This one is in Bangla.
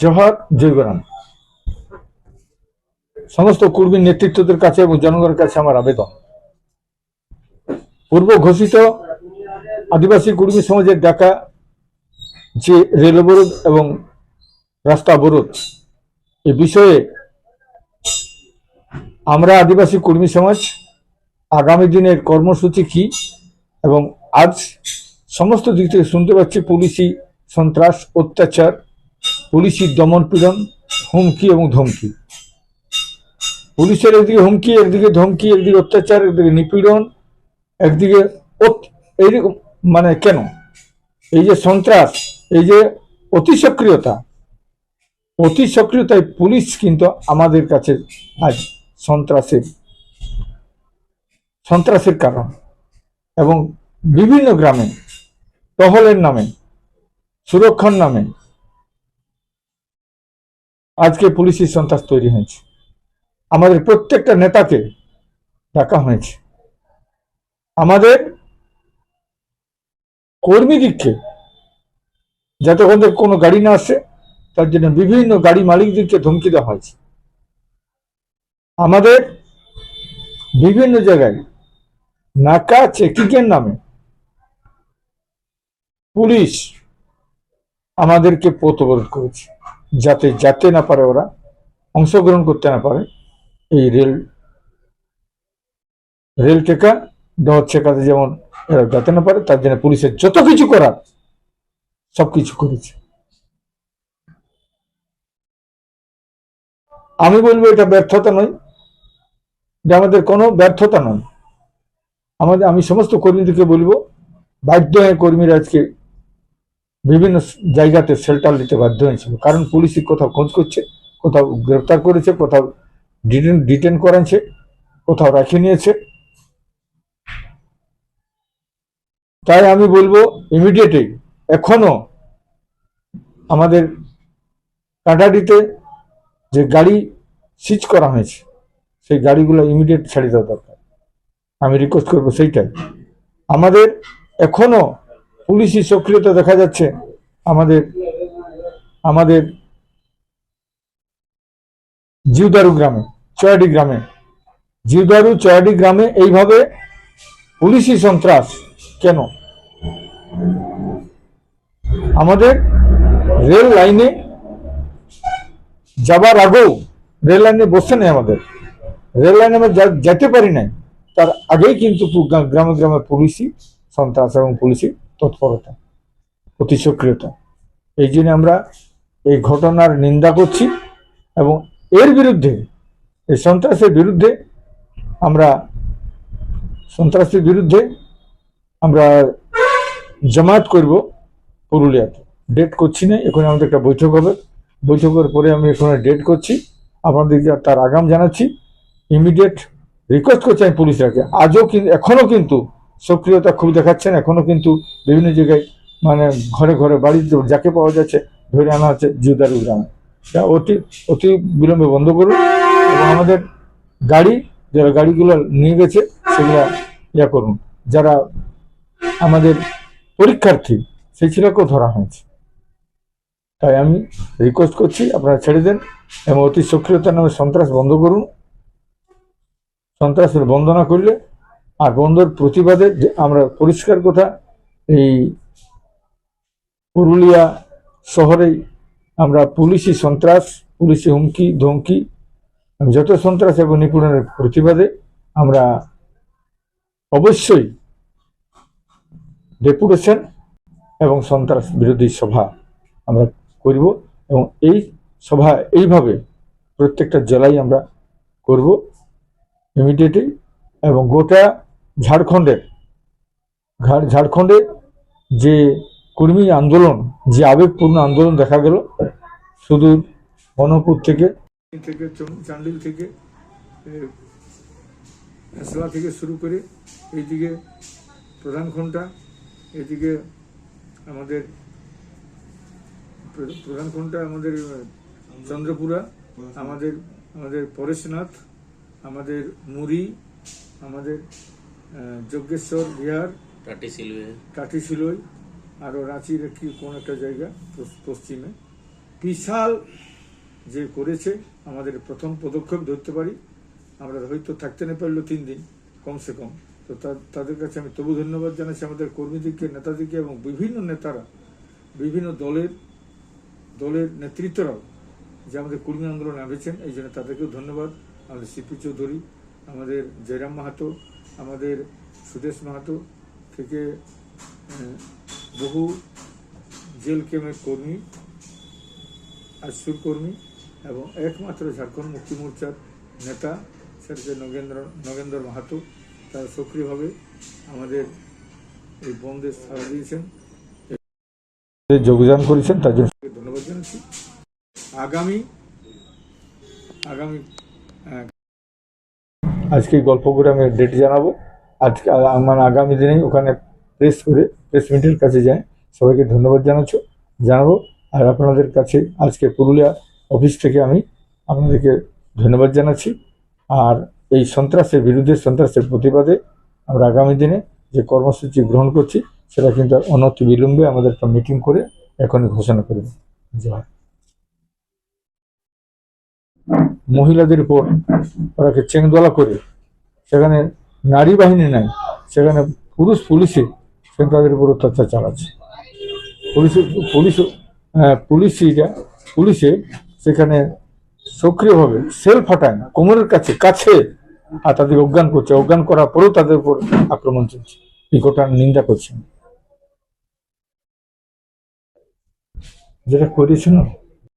জোহার জয়গরাম। সমস্ত কর্মী নেতৃত্বদের কাছে এবং জনগণের কাছে আমার আবেদন। পূর্ব ঘোষিত আদিবাসী কর্মী সমাজের ডাকা যে রেল অবরোধ এবং রাস্তা অবরোধ, এ বিষয়ে আমরা আদিবাসী কর্মী সমাজ আগামী দিনের কর্মসূচি কি এবং আজ সমস্ত দিক থেকে শুনতে পাচ্ছি পুলিশি সন্ত্রাস, অত্যাচার পুলিশি দমন পীড়ন, হুমকি এবং ধমকি। পুলিশের একদিকে হুমকি, একদিকে ধমকি, একদিকে অত্যাচার, একদিকে নিপীড়ন, একদিকে এইরকম মানে কেন? এই যে সন্ত্রাস, এই যে অতি সক্রিয়তা, অতি সক্রিয়তায় পুলিশ কিন্তু আমাদের কাছে আজ সন্ত্রাসের সন্ত্রাসের কারণ। এবং বিভিন্ন গ্রামে, টহলের নামে, সুরক্ষার নামে আজকে পুলিশি সন্ত্রাস তৈরি হয়েছে। আমাদের প্রত্যেকটা নেতাকে ডাকা হয়েছে। আমাদের কর্মীদিককে যাতে থেকে কোনো গাড়ি না আসে, তার জন্য বিভিন্ন গাড়ি মালিকদেরকে ধমকি দেওয়া হয়েছে। আমাদের বিভিন্ন জায়গায় নাকা চেকিং এর নামে পুলিশ আমাদেরকে পথ করেছে। যাতে, যেতে না পারে ওরা, অংশগ্রহণ করতে না পারে, এই রেল রেল টেকা দেওয়ার ঠেকাতে যেমন এরা যেতে না পারে, তার জন্য পুলিশের যত কিছু করার, সব কিছু করেছে। আমি বলব এটা ব্যর্থতা নয়, এটা আমাদের কোনো ব্যর্থতা নয়। আমাদের, আমি সমস্ত কর্মীদেরকে বলব, বাধ্য হয়ে কর্মীরা আজকে বিভিন্ন জায়গাতে শেল্টার নিতে বাধ্য হয়েছিল। কারণ পুলিশই কোথাও খোঁজ করছে, কোথাও গ্রেপ্তার করেছে, কোথাও ডিটেন ডিটেন করাচ্ছে, কোথাও রাখে নিয়েছে। তাই আমি বলব ইমিডিয়েটলি এখনও আমাদের কাটাডিতে যে গাড়ি সিজ করা হয়েছে, সেই গাড়িগুলো ইমিডিয়েট ছেড়ে দেওয়া দরকার। আমি রিকোয়েস্ট করব সেইটাই। আমাদের এখনও পুলিশি সক্রিয়তা দেখা যাচ্ছে আমাদের আমাদের জিউদারু গ্রামে, চয়াডি গ্রামে। জিউদারু, চয়াডি গ্রামে এইভাবে পুলিশি সন্ত্রাস কেন? আমাদের রেল লাইনে যাবার আগেও, রেল লাইনে বসে নেই আমাদের। রেল লাইনে আমরা যেতে পারি নাই। তার আগেই কিন্তু গ্রামে গ্রামে পুলিশি সন্ত্রাস এবং পুলিশি তৎপরতা অতি সক্রিয়তা এই জন্য আমরা এই ঘটনার নিন্দা করছি এবং এর বিরুদ্ধে, এই সন্ত্রাসের বিরুদ্ধে আমরা, সন্ত্রাসের বিরুদ্ধে আমরা জামায়াত করব পুরুলিয়াতে। ডেট করছি না এখন আমাদের একটা বৈঠক হবে। বৈঠকের পরে আমি এখানে ডেট করছি। আপনাদেরকে তার আগাম জানাচ্ছি। ইমিডিয়েট রিকোয়েস্ট করছি আমি পুলিশরাকে। আজও কিন্তু এখনও কিন্তু সক্রিয়তা খুব দেখাচ্ছেন। এখনও কিন্তু বিভিন্ন জায়গায় মানে ঘরে ঘরে বাড়িতে যাকে পাওয়া যাচ্ছে, ধরে আনা হচ্ছে জিউদারু গ্রামে অতি অতি বিলম্বে বন্ধ করুন এবং আমাদের গাড়ি, যারা গাড়িগুলো নিয়ে গেছে, সেগুলা ইয়া করুন। যারা আমাদের পরীক্ষার্থী সেই ছেলেকেও ধরা হয়েছে। তাই আমি রিকোয়েস্ট করছি, আপনারা ছেড়ে দেন এবং অতি সক্রিয়তার নামে সন্ত্রাস বন্ধ করুন। সন্ত্রাসের বন্ধ না করলে আর বন্ধর প্রতিবাদে আমরা পরিষ্কার কথা, এই পুরুলিয়া শহরেই আমরা পুলিশি সন্ত্রাস, পুলিশি হুমকি, ধমকি, যত সন্ত্রাস এবং নিপুণের প্রতিবাদে আমরা অবশ্যই ডেপুটেশন এবং সন্ত্রাস বিরোধী সভা আমরা করব এবং এই সভা এইভাবে প্রত্যেকটা জেলায় আমরা করব ইমিডিয়েটলি এবং গোটা ঝাড়খণ্ডের ঝাড়- ঝাড়খণ্ডে যে কর্মী আন্দোলন, যে আবেগপূর্ণ আন্দোলন দেখা গেল, সুদূর বনপুর থেকে থেকে চান্ডিল থেকে হেসলা থেকে শুরু করে এইদিকে প্রধান ঘণ্টা এদিকে আমাদের প্র- প্রধান ঘণ্টা আমাদের চন্দ্রপুরা, আমাদের আমাদের পরেশনাথ, আমাদের মুড়ি, আমাদের যজ্ঞেশ্বর বিহার টাটি শিলই আরও রাঁচির কি কোন একটা জায়গা পশ্চিমে। বিশাল যে করেছে আমাদের প্রথম পদক্ষেপ ধরতে পারি আমরা হয়তো থাকতে না পারল তিন দিন কমসে কম। তো তাদের কাছে আমি তবু ধন্যবাদ জানাচ্ছি আমাদের কর্মীদেরকে নেতাদেরকে এবং বিভিন্ন নেতারা বিভিন্ন দলের দলের নেতৃত্বরাও যে আমাদের কর্মী আন্দোলনে নামেছেন এই জন্য তাদেরকেও ধন্যবাদ। আমাদের সিপি চৌধুরী আমাদের জয়রাম মাহাতো আমাদের সুদেশ মাহাতো থেকে বহু জেল ক্যাম্পের কর্মী আশুর কর্মী এবং একমাত্র ঝাড়খণ্ড মুক্তি মোর্চার নেতা সেটা হচ্ছে নগেন্দ্র নগেন্দ্র মাহাতো তারা সক্রিয়ভাবে আমাদের এই বন্ধে সাড়া দিয়েছেন। যোগদান করেছেন তার জন্য ধন্যবাদ জানাচ্ছি। আগামী আগামী আজকে গল্প করে আমি ডেট জানাব। আজকে আমার আগামী দিনে ওখানে প্রেস করে প্রেস মিটের কাছে যাই। সবাইকে ধন্যবাদ জানাচ্ছ, জানাব। আর আপনাদের কাছে আজকে পুরুলিয়া অফিস থেকে আমি আপনাদেরকে ধন্যবাদ জানাচ্ছি। আর এই সন্ত্রাসের বিরুদ্ধে, সন্ত্রাসের প্রতিবাদে আমরা আগামী দিনে যে কর্মসূচি গ্রহণ করছি, সেটা কিন্তু অনতি বিলম্বে আমাদের একটা মিটিং করে এখনই ঘোষণা করবে জয়। মহিলাদের উপর ওরাকে চেংদোলা করে সেখানে নারী বাহিনী নাই সেখানে পুরুষ পুলিশে সে তাদের উপর অত্যাচার চালাচ্ছে। পুলিশ পুলিশ হ্যাঁ, পুলিশিরা পুলিশে সেখানে সক্রিয়ভাবে সেল ফাটায় না কোমরের কাছে কাছে আর তাদের অজ্ঞান করছে অজ্ঞান করার পরেও তাদের উপর আক্রমণ চলছে এই ঘটনার নিন্দা করছেন যেটা করেছিল